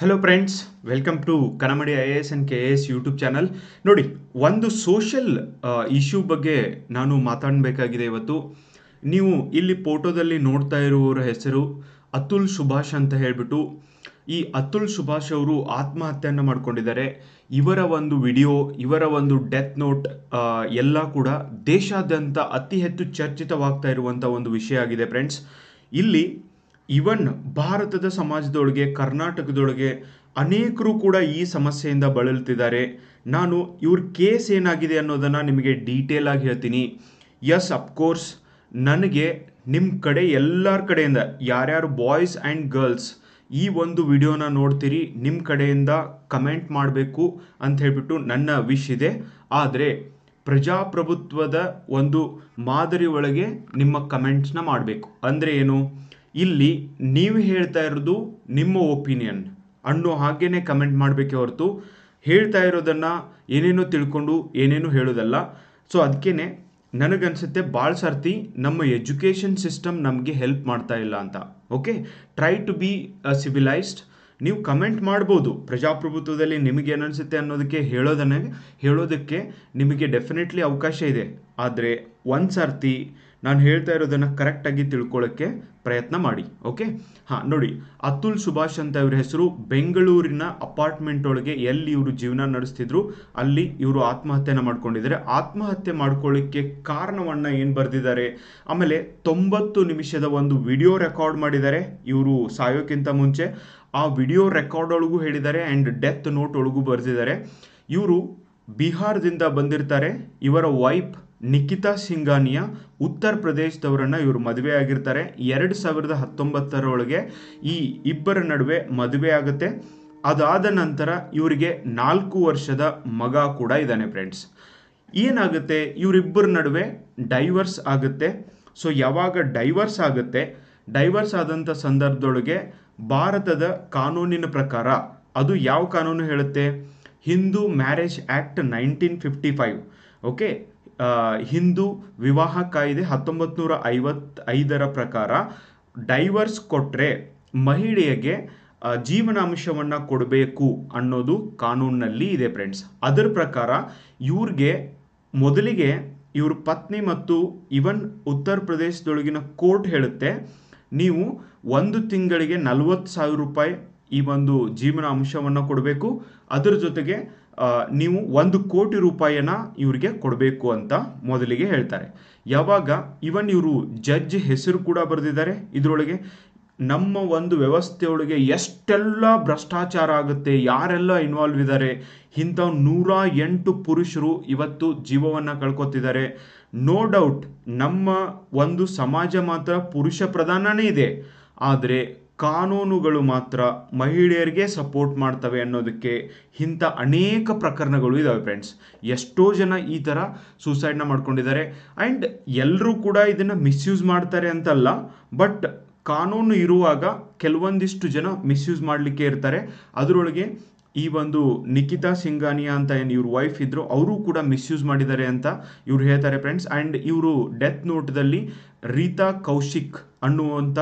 Hello friends welcome to Kanamadi I A S and K A S YouTube channel ನೋಡಿ, ಒಂದು social issue ಬಗ್ಗೆ ನಾನು ಮಾತಾಡಬೇಕಾಗಿದೆ ಇವತ್ತು. ನೀವು ಇಲ್ಲಿ ಫೋಟೋದಲ್ಲಿ ನೋಡ್ತಾ ಇರುವವರ ಹೆಸರು ಅತುಲ್ ಸುಭಾಷ್ ಅಂತ ಹೇಳಿಬಿಟ್ಟು, ಈ ಅತುಲ್ ಸುಭಾಷ್ ಅವರು ಆತ್ಮಹತ್ಯೆಯನ್ನು ಮಾಡ್ಕೊಂಡಿದ್ದಾರೆ. ಇವರ ಒಂದು ವಿಡಿಯೋ, ಇವರ ಒಂದು ಡೆತ್ ನೋಟ್ ಎಲ್ಲ ಕೂಡ ದೇಶಾದ್ಯಂತ ಅತಿ ಹೆಚ್ಚು ಚರ್ಚಿತವಾಗ್ತಾ ಇರುವಂಥ ಒಂದು ವಿಷಯ ಆಗಿದೆ ಫ್ರೆಂಡ್ಸ್ ಇಲ್ಲಿ ಇವನ್ ಭಾರತದ ಸಮಾಜದೊಳಗೆ, ಕರ್ನಾಟಕದೊಳಗೆ ಅನೇಕರು ಕೂಡ ಈ ಸಮಸ್ಯೆಯಿಂದ ಬಳಲ್ತಿದ್ದಾರೆ ನಾನು ಇವ್ರ ಕೇಸ್ ಏನಾಗಿದೆ ಅನ್ನೋದನ್ನು ನಿಮಗೆ ಡೀಟೇಲ್ ಆಗಿ ಹೇಳ್ತೀನಿ. ಎಸ್ ಅಫ್ಕೋರ್ಸ್ ನನಗೆ ನಿಮ್ಮ ಕಡೆ, ಎಲ್ಲರ ಕಡೆಯಿಂದ, ಯಾರ್ಯಾರು ಬಾಯ್ಸ್ ಆ್ಯಂಡ್ ಗರ್ಲ್ಸ್ ಈ ಒಂದು ವಿಡಿಯೋನ ನೋಡ್ತೀರಿ ನಿಮ್ಮ ಕಡೆಯಿಂದ ಕಮೆಂಟ್ ಮಾಡಬೇಕು ಅಂತ ಹೇಳ್ಬಿಟ್ಟು ನನ್ನ ವಿಶ್ ಇದೆ. ಆದರೆ ಪ್ರಜಾಪ್ರಭುತ್ವದ ಒಂದು ಮಾದರಿ ಒಳಗೆ ನಿಮ್ಮ ಕಮೆಂಟ್ಸ್ನ ಮಾಡಬೇಕು. ಅಂದರೆ ಏನು? ಇಲ್ಲಿ ನೀವು ಹೇಳ್ತಾ ಇರೋದು ನಿಮ್ಮ ಒಪಿನಿಯನ್ ಅಣ್ಣು ಹಾಗೇನೆ ಕಮೆಂಟ್ ಮಾಡಬೇಕೆ ಹೊರತು ಹೇಳ್ತಾ ಇರೋದನ್ನು ಏನೇನೋ ತಿಳ್ಕೊಂಡು ಏನೇನೋ ಹೇಳೋದಲ್ಲ. ಸೊ ಅದಕ್ಕೇ ನನಗನ್ಸುತ್ತೆ ಭಾಳ ಸರ್ತಿ ನಮ್ಮ ಎಜುಕೇಷನ್ ಸಿಸ್ಟಮ್ ನಮಗೆ ಹೆಲ್ಪ್ ಮಾಡ್ತಾ ಇಲ್ಲ ಅಂತ. Okay try to be civilized ನೀವು ಕಮೆಂಟ್ ಮಾಡ್ಬೋದು. ಪ್ರಜಾಪ್ರಭುತ್ವದಲ್ಲಿ ನಿಮಗೆ ಏನನ್ಸುತ್ತೆ ಅನ್ನೋದಕ್ಕೆ ಹೇಳೋದನ್ನ, ಹೇಳೋದಕ್ಕೆ ನಿಮಗೆ ಡೆಫಿನೆಟ್ಲಿ ಅವಕಾಶ ಇದೆ. ಆದರೆ ಒಂದು ಸರ್ತಿ ನಾನು ಹೇಳ್ತಾ ಇರೋದನ್ನು ಕರೆಕ್ಟಾಗಿ ತಿಳ್ಕೊಳ್ಳೋಕ್ಕೆ ಪ್ರಯತ್ನ ಮಾಡಿ ಓಕೆ ಹಾಂ, ನೋಡಿ, ಅತುಲ್ ಸುಭಾಷ್ ಅಂತ ಇವ್ರ ಹೆಸರು ಬೆಂಗಳೂರಿನ ಅಪಾರ್ಟ್ಮೆಂಟ್ ಒಳಗೆ ಎಲ್ಲಿ ಇವರು ಜೀವನ ನಡೆಸ್ತಿದ್ರು, ಅಲ್ಲಿ ಇವರು ಆತ್ಮಹತ್ಯೆನ ಮಾಡ್ಕೊಂಡಿದ್ದಾರೆ. ಆತ್ಮಹತ್ಯೆ ಮಾಡ್ಕೊಳ್ಳಿಕ್ಕೆ ಕಾರಣವನ್ನು ಏನು ಬರೆದಿದ್ದಾರೆ? ಆಮೇಲೆ ತೊಂಬತ್ತು ನಿಮಿಷದ ಒಂದು ವಿಡಿಯೋ ರೆಕಾರ್ಡ್ ಮಾಡಿದ್ದಾರೆ ಇವರು ಸಾಯೋಕ್ಕಿಂತ ಮುಂಚೆ. ಆ ವಿಡಿಯೋ ರೆಕಾರ್ಡ್ ಒಳಗೂ ಹೇಳಿದ್ದಾರೆ ಆ್ಯಂಡ್ ಡೆತ್ ನೋಟ್ ಒಳಗೂ ಬರೆದಿದ್ದಾರೆ. ಇವರು ಬಿಹಾರದಿಂದ ಬಂದಿರ್ತಾರೆ, ಇವರ ವೈಫ್ ನಿಖಿತಾ ಸಿಂಗಾನಿಯಾ ಉತ್ತರ ಪ್ರದೇಶದವರನ್ನು ಇವರು ಮದುವೆ ಆಗಿರ್ತಾರೆ ಎರಡು ಸಾವಿರದ ಹತ್ತೊಂಬತ್ತರೊಳಗೆ ಈ ಇಬ್ಬರ ನಡುವೆ ಮದುವೆ ಆಗುತ್ತೆ. ಅದಾದ ನಂತರ ಇವರಿಗೆ ನಾಲ್ಕು ವರ್ಷದ ಮಗ ಕೂಡ ಇದ್ದಾನೆ ಫ್ರೆಂಡ್ಸ್ ಏನಾಗುತ್ತೆ? ಇವರಿಬ್ಬರ ನಡುವೆ ಡೈವರ್ಸ್ ಆಗುತ್ತೆ. ಸೊ ಯಾವಾಗ ಡೈವರ್ಸ್ ಆಗುತ್ತೆ? ಡೈವರ್ಸ್ ಆದಂಥ ಸಂದರ್ಭದೊಳಗೆ ಭಾರತದ ಕಾನೂನಿನ ಪ್ರಕಾರ, ಅದು ಯಾವ ಕಾನೂನು ಹೇಳುತ್ತೆ? Hindu marriage act nineteen fifty five. Okay Hindu ವಿವಾಹ ಕಾಯ್ದೆ ಹತ್ತೊಂಬತ್ತು ನೂರ ಐವತ್ತೈದರ ಪ್ರಕಾರ ಡೈವರ್ಸ್ ಕೊಟ್ಟರೆ ಮಹಿಳೆಯಗೆ ಜೀವನಾಂಶವನ್ನು ಕೊಡಬೇಕು ಅನ್ನೋದು ಕಾನೂನಿನಲ್ಲಿ ಇದೆ ಫ್ರೆಂಡ್ಸ್. ಅದರ ಪ್ರಕಾರ ಇವ್ರಿಗೆ ಮೊದಲಿಗೆ ಇವ್ರ ಪತ್ನಿ ಮತ್ತು ಇವನ್ ಉತ್ತರ ಪ್ರದೇಶದೊಳಗಿನ ಕೋರ್ಟ್ ಹೇಳುತ್ತೆ, ನೀವು ಒಂದು ತಿಂಗಳಿಗೆ ನಲವತ್ತು ಸಾವಿರ ರೂಪಾಯಿ ಈ ಒಂದು ಜೀವನ ಅಂಶವನ್ನು ಕೊಡಬೇಕು. ಅದರ ಜೊತೆಗೆ ನೀವು ಒಂದು ಕೋಟಿ ರೂಪಾಯಿಯನ್ನ ಇವರಿಗೆ ಕೊಡಬೇಕು ಅಂತ ಮೊದಲಿಗೆ ಹೇಳ್ತಾರೆ. ಯಾವಾಗ ಇವನ್ ಇವರು ಜಡ್ಜ್ ಹೆಸರು ಕೂಡ ಬರೆದಿದ್ದಾರೆ ಇದರೊಳಗೆ. ನಮ್ಮ ಒಂದು ವ್ಯವಸ್ಥೆಯೊಳಗೆ ಎಷ್ಟೆಲ್ಲ ಭ್ರಷ್ಟಾಚಾರ ಆಗುತ್ತೆ, ಯಾರೆಲ್ಲ ಇನ್ವಾಲ್ವ್ ಇದ್ದಾರೆ, ಇಂಥ ನೂರ ಎಂಟು ಪುರುಷರು ಇವತ್ತು ಜೀವವನ್ನು ಕಳ್ಕೊತಿದ್ದಾರೆ. ನೋ ಡೌಟ್ ನಮ್ಮ ಒಂದು ಸಮಾಜ ಮಾತ್ರ ಪುರುಷ ಪ್ರಧಾನನೇ ಇದೆ. ಆದರೆ ಕಾನೂನುಗಳು ಮಾತ್ರ ಮಹಿಳೆಯರಿಗೆ ಸಪೋರ್ಟ್ ಮಾಡ್ತವೆ ಅನ್ನೋದಕ್ಕೆ ಇಂಥ ಅನೇಕ ಪ್ರಕರಣಗಳು ಇದ್ದಾವೆ ಫ್ರೆಂಡ್ಸ್ ಎಷ್ಟೋ ಜನ ಈ ಥರ ಸೂಸೈಡ್ನ ಮಾಡ್ಕೊಂಡಿದ್ದಾರೆ. ಆ್ಯಂಡ್ ಎಲ್ಲರೂ ಕೂಡ ಇದನ್ನು ಮಿಸ್ಯೂಸ್ ಮಾಡ್ತಾರೆ ಅಂತಲ್ಲ ಬಟ್ ಕಾನೂನು ಇರುವಾಗ ಕೆಲವೊಂದಿಷ್ಟು ಜನ ಮಿಸ್ಯೂಸ್ ಮಾಡಲಿಕ್ಕೆ ಇರ್ತಾರೆ. ಅದರೊಳಗೆ ಈ ಒಂದು ನಿಖಿತಾ ಸಿಂಗಾನಿಯಾ ಅಂತ ಏನು ಇವ್ರ ವೈಫ್ ಇದ್ರು, ಅವರು ಕೂಡ ಮಿಸ್ಯೂಸ್ ಮಾಡಿದ್ದಾರೆ ಅಂತ ಇವ್ರು ಹೇಳ್ತಾರೆ ಫ್ರೆಂಡ್ಸ್ ಆ್ಯಂಡ್ ಇವರು ಡೆತ್ ನೋಟ್ದಲ್ಲಿ ರೀತಾ ಕೌಶಿಕ್ ಅನ್ನುವಂಥ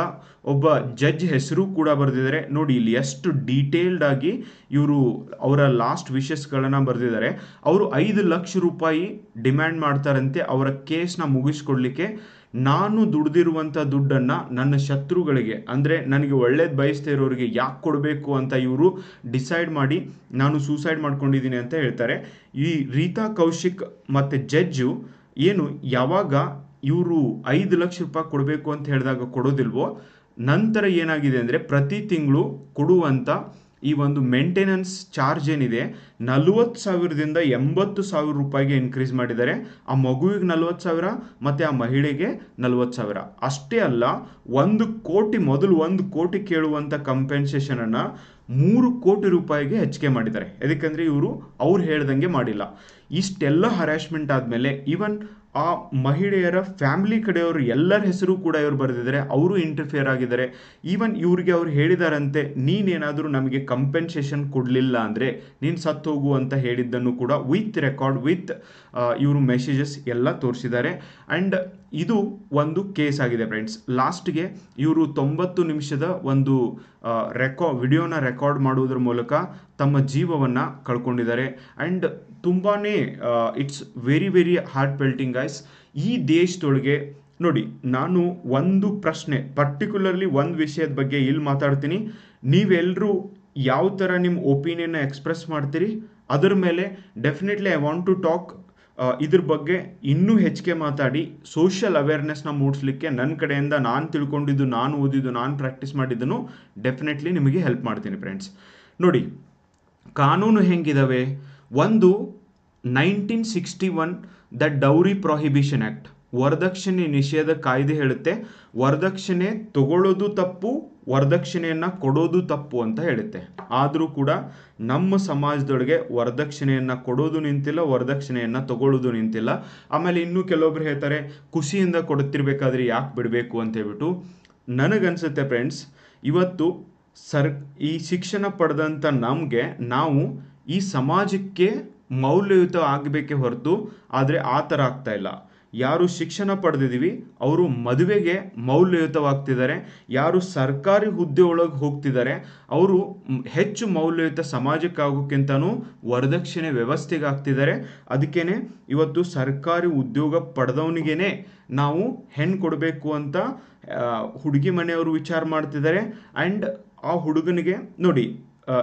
ಒಬ್ಬ ಜಡ್ಜ್ ಹೆಸರು ಕೂಡ ಬರೆದಿದ್ದಾರೆ. ನೋಡಿ, ಇಲ್ಲಿ ಎಷ್ಟು ಡೀಟೇಲ್ಡ್ ಆಗಿ ಇವರು ಅವರ ಲಾಸ್ಟ್ ವಿಶಸ್ಗಳನ್ನು ಬರೆದಿದ್ದಾರೆ. ಅವರು ಐದು ಲಕ್ಷ ರೂಪಾಯಿ ಡಿಮ್ಯಾಂಡ್ ಮಾಡ್ತಾರಂತೆ. ಅವರ ಕೇಸ್ನ ಮುಗಿಸ್ಕೊಡ್ಲಿಕ್ಕೆ ನಾನು ದುಡ್ದಿರುವಂಥ ದುಡ್ಡನ್ನು ನನ್ನ ಶತ್ರುಗಳಿಗೆ, ಅಂದರೆ ನನಗೆ ಒಳ್ಳೇದು ಬಯಸ್ತಾ ಇರೋರಿಗೆ ಯಾಕೆ ಕೊಡಬೇಕು ಅಂತ ಇವರು ಡಿಸೈಡ್ ಮಾಡಿ ನಾನು ಸೂಸೈಡ್ ಮಾಡ್ಕೊಂಡಿದ್ದೀನಿ ಅಂತ ಹೇಳ್ತಾರೆ. ಈ ರೀತಾ ಕೌಶಿಕ್ ಮತ್ತು ಜಡ್ಜು ಏನು ಯಾವಾಗ ಇವರು ಐದು ಲಕ್ಷ ರೂಪಾಯಿ ಕೊಡಬೇಕು ಅಂತ ಹೇಳಿದಾಗ ಕೊಡೋದಿಲ್ವೋ? ನಂತರ ಏನಾಗಿದೆ ಅಂದರೆ ಪ್ರತಿ ತಿಂಗಳು ಕೊಡುವಂಥ ಈ ಒಂದು ಮೇಂಟೆನೆನ್ಸ್ ಚಾರ್ಜ್ ಏನಿದೆ, ನಲವತ್ತು ಸಾವಿರದಿಂದ ಎಂಬತ್ತು ಸಾವಿರ ರೂಪಾಯಿಗೆ ಇನ್ಕ್ರೀಸ್ ಮಾಡಿದ್ದಾರೆ. ಆ ಮಗುವಿಗೆ ನಲವತ್ತು ಸಾವಿರ, ಮತ್ತು ಆ ಮಹಿಳೆಗೆ ನಲವತ್ತು ಸಾವಿರ. ಅಷ್ಟೇ ಅಲ್ಲ, ಒಂದು ಕೋಟಿ, ಮೊದಲು ಒಂದು ಕೋಟಿ ಕೇಳುವಂಥ ಕಂಪೆನ್ಸೇಷನನ್ನು ಮೂರು ಕೋಟಿ ರೂಪಾಯಿಗೆ ಹೆಚ್ಚಿಗೆ ಮಾಡಿದ್ದಾರೆ. ಯಾಕಂದರೆ ಇವರು ಅವ್ರು ಹೇಳ್ದಂಗೆ ಮಾಡಿಲ್ಲ. ಇಷ್ಟೆಲ್ಲ ಹರಾಶ್ಮೆಂಟ್ ಆದಮೇಲೆ ಈವನ್ ಆ ಮಹಿಳೆಯರ ಫ್ಯಾಮಿಲಿ ಕಡೆಯವರು ಎಲ್ಲರ ಹೆಸರು ಕೂಡ ಇವರು ಬರೆದಿದ್ದಾರೆ, ಅವರು ಇಂಟರ್ಫಿಯರ್ ಆಗಿದ್ದಾರೆ. ಈವನ್ ಇವರಿಗೆ ಅವ್ರು ಹೇಳಿದಾರಂತೆ, ನೀನೇನಾದರೂ ನಮಗೆ ಕಂಪೆನ್ಸೇಷನ್ ಕೊಡಲಿಲ್ಲ ಅಂದರೆ ನೀನು ಸತ್ತು ಹೋಗು ಅಂತ ಹೇಳಿದ್ದನ್ನು ಕೂಡ ವಿತ್ ರೆಕಾರ್ಡ್ ವಿತ್ ಇವರು ಮೆಸೇಜಸ್ ಎಲ್ಲ ತೋರಿಸಿದ್ದಾರೆ. ಆ್ಯಂಡ್ ಇದು ಒಂದು ಕೇಸ್ ಆಗಿದೆ ಫ್ರೆಂಡ್ಸ್ ಲಾಸ್ಟ್ಗೆ ಇವರು ತೊಂಬತ್ತು ನಿಮಿಷದ ಒಂದು ರೆಕಾ ವಿಡಿಯೋನ ರೆಕಾರ್ಡ್ ಮಾಡುವುದರ ಮೂಲಕ ತಮ್ಮ ಜೀವವನ್ನು ಕಳ್ಕೊಂಡಿದ್ದಾರೆ. ಆ್ಯಂಡ್ ತುಂಬಾ it's very very heart pelting guys ಈ ದೇಶದೊಳಗೆ ನೋಡಿ, ನಾನು ಒಂದು ಪ್ರಶ್ನೆ ಪರ್ಟಿಕ್ಯುಲರ್ಲಿ ಒಂದು ವಿಷಯದ ಬಗ್ಗೆ ಇಲ್ಲಿ ಮಾತಾಡ್ತೀನಿ. ನೀವೆಲ್ಲರೂ ಯಾವ ಥರ ನಿಮ್ಮ ಒಪಿನಿಯನ್ನ ಎಕ್ಸ್ಪ್ರೆಸ್ ಮಾಡ್ತೀರಿ? ಅದರ ಮೇಲೆ definitely I want to talk ಇದ್ರ ಬಗ್ಗೆ ಇನ್ನೂ ಹೆಚ್ಚಿಗೆ ಮಾತಾಡಿ. ಸೋಷಿಯಲ್ ಅವೇರ್ನೆಸ್ನ ಮೂಡಿಸ್ಲಿಕ್ಕೆ ನನ್ನ ಕಡೆಯಿಂದ ನಾನು ತಿಳ್ಕೊಂಡಿದ್ದು, ನಾನು ಓದಿದ್ದು, ನಾನು ಪ್ರಾಕ್ಟೀಸ್ ಮಾಡಿದ್ದನ್ನು ಡೆಫಿನೆಟ್ಲಿ ನಿಮಗೆ ಹೆಲ್ಪ್ ಮಾಡ್ತೀನಿ ಫ್ರೆಂಡ್ಸ್ ನೋಡಿ, ಕಾನೂನು ಹೆಂಗಿದಾವೆ? ಒಂದು nineteen sixty one the dowry prohibition act ವರದಕ್ಷಿಣೆ ನಿಷೇಧ ಕಾಯ್ದೆ ಹೇಳುತ್ತೆ. ವರದಕ್ಷಿಣೆ ತಗೊಳ್ಳೋದು ತಪ್ಪು, ವರದಕ್ಷಿಣೆಯನ್ನು ಕೊಡೋದು ತಪ್ಪು ಅಂತ ಹೇಳುತ್ತೆ. ಆದರೂ ಕೂಡ ನಮ್ಮ ಸಮಾಜದೊಳಗೆ ವರದಕ್ಷಿಣೆಯನ್ನು ಕೊಡೋದು ನಿಂತಿಲ್ಲ, ವರದಕ್ಷಿಣೆಯನ್ನು ತಗೊಳ್ಳೋದು ನಿಂತಿಲ್ಲ. ಆಮೇಲೆ ಇನ್ನೂ ಕೆಲವೊಬ್ರು ಹೇಳ್ತಾರೆ, ಖುಷಿಯಿಂದ ಕೊಡುತ್ತಿರ್ಬೇಕಾದ್ರೆ ಯಾಕೆ ಬಿಡಬೇಕು ಅಂತ ಹೇಳ್ಬಿಟ್ಟು. ನನಗನ್ಸುತ್ತೆ ಫ್ರೆಂಡ್ಸ್ ಇವತ್ತು ಸರ್, ಈ ಶಿಕ್ಷಣ ಪಡೆದಂಥ ನಮಗೆ ನಾವು ಈ ಸಮಾಜಕ್ಕೆ ಮೌಲ್ಯಯುತ ಆಗಬೇಕೇ ಹೊರತು ಆದರೆ ಆ ಥರ ಆಗ್ತಾ ಇಲ್ಲ. ಯಾರು ಶಿಕ್ಷಣ ಪಡೆದಿದ್ದೀವಿ, ಅವರು ಮದುವೆಗೆ ಮೌಲ್ಯಯುತವಾಗ್ತಿದ್ದಾರೆ. ಯಾರು ಸರ್ಕಾರಿ ಹುದ್ದೆ ಒಳಗೆ ಹೋಗ್ತಿದ್ದಾರೆ, ಅವರು ಹೆಚ್ಚು ಮೌಲ್ಯಯುತ ಸಮಾಜಕ್ಕಾಗೋಕ್ಕಿಂತನೂ ವರದಕ್ಷಿಣೆ ವ್ಯವಸ್ಥೆಗೆ ಆಗ್ತಿದ್ದಾರೆ. ಅದಕ್ಕೇನೆ ಇವತ್ತು ಸರ್ಕಾರಿ ಉದ್ಯೋಗ ಪಡೆದವನಿಗೇನೆ ನಾವು ಹೆಣ್ಣು ಕೊಡಬೇಕು ಅಂತ ಹುಡುಗಿ ಮನೆಯವರು ವಿಚಾರ ಮಾಡ್ತಿದ್ದಾರೆ. ಆ್ಯಂಡ್ ಆ ಹುಡುಗನಿಗೆ ನೋಡಿ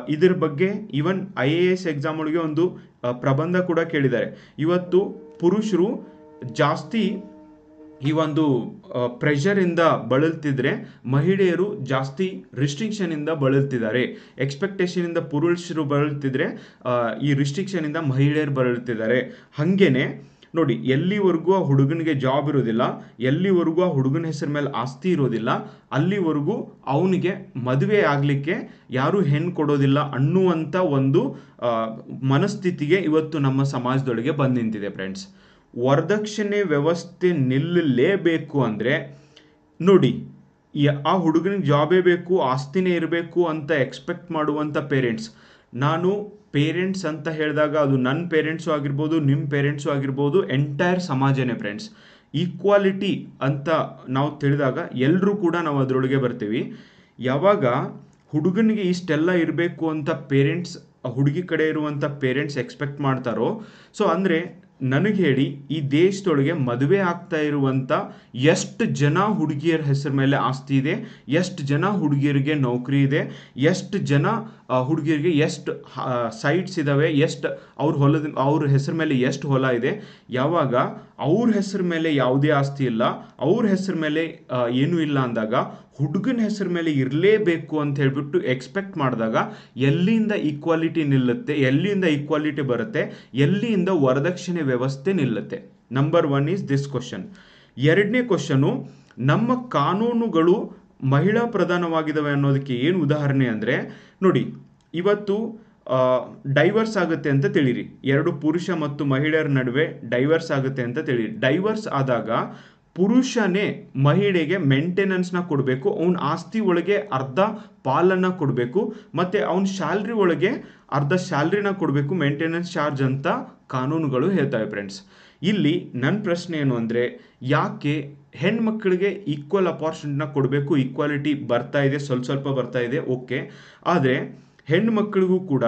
ಇದ್ರ ಬಗ್ಗೆ even I A S exam ಒಳಗೆ ಒಂದು ಪ್ರಬಂಧ ಕೂಡ ಕೇಳಿದ್ದಾರೆ. ಇವತ್ತು ಪುರುಷರು ಜಾಸ್ತಿ ಈ ಒಂದು ಪ್ರೆಷರಿಂದ ಬಳಲ್ತಿದ್ರೆ ಮಹಿಳೆಯರು ಜಾಸ್ತಿ ರಿಸ್ಟ್ರಿಕ್ಷನಿಂದ ಬಳಲ್ತಿದ್ದಾರೆ. ಎಕ್ಸ್ಪೆಕ್ಟೇಷನ್ ಇಂದ ಪುರುಷರು ಬಳಲ್ತಿದ್ರೆ ಈ ರಿಸ್ಟ್ರಿಕ್ಷನ್ ಇಂದ ಮಹಿಳೆಯರು ಬಳಲ್ತಿದ್ದಾರೆ. ಹಂಗೇನೆ ನೋಡಿ, ಎಲ್ಲಿವರೆಗೂ ಆ ಹುಡುಗನಿಗೆ ಜಾಬ್ ಇರೋದಿಲ್ಲ, ಎಲ್ಲಿವರೆಗೂ ಆ ಹುಡುಗನ ಹೆಸರ ಮೇಲೆ ಆಸ್ತಿ ಇರೋದಿಲ್ಲ, ಅಲ್ಲಿವರೆಗೂ ಅವನಿಗೆ ಮದುವೆ ಆಗಲಿಕ್ಕೆ ಯಾರು ಹೆಣ್ಣು ಕೊಡೋದಿಲ್ಲ ಅನ್ನುವಂಥ ಒಂದು ಮನಸ್ಥಿತಿಗೆ ಇವತ್ತು ನಮ್ಮ ಸಮಾಜದೊಳಗೆ ಬಂದು ನಿಂತಿದೆ ಫ್ರೆಂಡ್ಸ್ ವರದಕ್ಷಿಣೆ ವ್ಯವಸ್ಥೆ ನಿಲ್ಲಲೇಬೇಕು ಅಂದರೆ, ನೋಡಿ ಆ ಹುಡುಗನಿಗೆ ಜಾಬೇ ಬೇಕು, ಆಸ್ತಿನೇ ಇರಬೇಕು ಅಂತ ಎಕ್ಸ್ಪೆಕ್ಟ್ ಮಾಡುವಂಥ ಪೇರೆಂಟ್ಸ್ ನಾನು ಪೇರೆಂಟ್ಸ್ ಅಂತ ಹೇಳಿದಾಗ ಅದು ನನ್ನ ಪೇರೆಂಟ್ಸು ಆಗಿರ್ಬೋದು, ನಿಮ್ಮ ಪೇರೆಂಟ್ಸು ಆಗಿರ್ಬೋದು ಎಂಟೈರ್ ಸಮಾಜನೇ ಫ್ರೆಂಡ್ಸ್ ಈಕ್ವಾಲಿಟಿ ಅಂತ ನಾವು ತಿಳಿದಾಗ ಎಲ್ಲರೂ ಕೂಡ ನಾವು ಅದರೊಳಗೆ ಬರ್ತೀವಿ. ಯಾವಾಗ ಹುಡುಗನಿಗೆ ಇಷ್ಟೆಲ್ಲ ಇರಬೇಕು ಅಂತ ಪೇರೆಂಟ್ಸ್, ಹುಡುಗಿ ಕಡೆ ಇರುವಂಥ ಪೇರೆಂಟ್ಸ್ ಎಕ್ಸ್ಪೆಕ್ಟ್ ಮಾಡ್ತಾರೋ ಸೊ ಅಂದರೆ ನನಗೆ ಹೇಳಿ ಈ ದೇಶದೊಳಗೆ ಮದುವೆ ಆಗ್ತಾ ಇರುವಂಥ ಎಷ್ಟು ಜನ ಹುಡುಗಿಯರ ಹೆಸರು ಮೇಲೆ ಆಸ್ತಿ ಇದೆ, ಎಷ್ಟು ಜನ ಹುಡುಗಿಯರಿಗೆ ನೌಕರಿ ಇದೆ, ಎಷ್ಟು ಜನ ಹುಡುಗಿಯರಿಗೆ ಎಷ್ಟು ಸೈಟ್ಸ್ ಇದ್ದಾವೆ ಎಷ್ಟು, ಅವ್ರ ಹೊಲದ, ಅವ್ರ ಹೆಸರ ಮೇಲೆ ಎಷ್ಟು ಹೊಲ ಇದೆ. ಯಾವಾಗ ಅವ್ರ ಹೆಸರ ಮೇಲೆ ಯಾವುದೇ ಆಸ್ತಿ ಇಲ್ಲ, ಅವ್ರ ಹೆಸರ ಮೇಲೆ ಏನೂ ಇಲ್ಲ ಅಂದಾಗ ಹುಡುಗನ ಹೆಸರ ಮೇಲೆ ಇರಲೇಬೇಕು ಅಂತ ಹೇಳ್ಬಿಟ್ಟು ಎಕ್ಸ್ಪೆಕ್ಟ್ ಮಾಡಿದಾಗ ಎಲ್ಲಿಂದ ಈಕ್ವಾಲಿಟಿ ನಿಲ್ಲುತ್ತೆ, ಎಲ್ಲಿಂದ ಈಕ್ವಾಲಿಟಿ ಬರುತ್ತೆ, ಎಲ್ಲಿಂದ ವರದಕ್ಷಿಣೆ ವ್ಯವಸ್ಥೆ ನಿಲ್ಲುತ್ತೆ? Number one is this question ಎರಡನೇ ಕ್ವಶನು ನಮ್ಮ ಕಾನೂನುಗಳು ಮಹಿಳಾ ಪ್ರಧಾನವಾಗಿದ್ದಾವೆ ಅನ್ನೋದಕ್ಕೆ ಏನು ಉದಾಹರಣೆ ಅಂದರೆ, ನೋಡಿ, ಇವತ್ತು ಡೈವರ್ಸ್ ಆಗುತ್ತೆ ಅಂತ ತಿಳಿರಿ. ಎರಡು ಪುರುಷ ಮತ್ತು ಮಹಿಳೆಯರ ನಡುವೆ ಡೈವರ್ಸ್ ಆಗುತ್ತೆ ಅಂತ ತಿಳಿರಿ. ಡೈವರ್ಸ್ ಆದಾಗ ಪುರುಷನೇ ಮಹಿಳೆಗೆ ಮೇಂಟೆನೆನ್ಸ್ನ ಕೊಡಬೇಕು, ಅವನ ಆಸ್ತಿ ಒಳಗೆ ಅರ್ಧ ಪಾಲನ್ನು ಕೊಡಬೇಕು, ಮತ್ತು ಅವನ ಶ್ಯಾಲ್ರಿ ಒಳಗೆ ಅರ್ಧ ಶ್ಯಾಲ್ರಿನ ಕೊಡಬೇಕು ಮೇಂಟೆನೆನ್ಸ್ ಚಾರ್ಜ್ ಅಂತ ಕಾನೂನುಗಳು ಹೇಳ್ತವೆ ಫ್ರೆಂಡ್ಸ್ ಇಲ್ಲಿ ನನ್ನ ಪ್ರಶ್ನೆ ಏನು ಅಂದರೆ, ಯಾಕೆ ಹೆಣ್ಮಕ್ಳಿಗೆ ಈಕ್ವಲ್ ಅಪಾರ್ಚುನಿಟಿನ ಕೊಡಬೇಕು ಈಕ್ವಾಲಿಟಿ ಬರ್ತಾ ಇದೆ, ಸ್ವಲ್ಪ ಸ್ವಲ್ಪ ಬರ್ತಾ ಇದೆ? ಓಕೆ. ಆದರೆ ಹೆಣ್ಣು ಮಕ್ಕಳಿಗೂ ಕೂಡ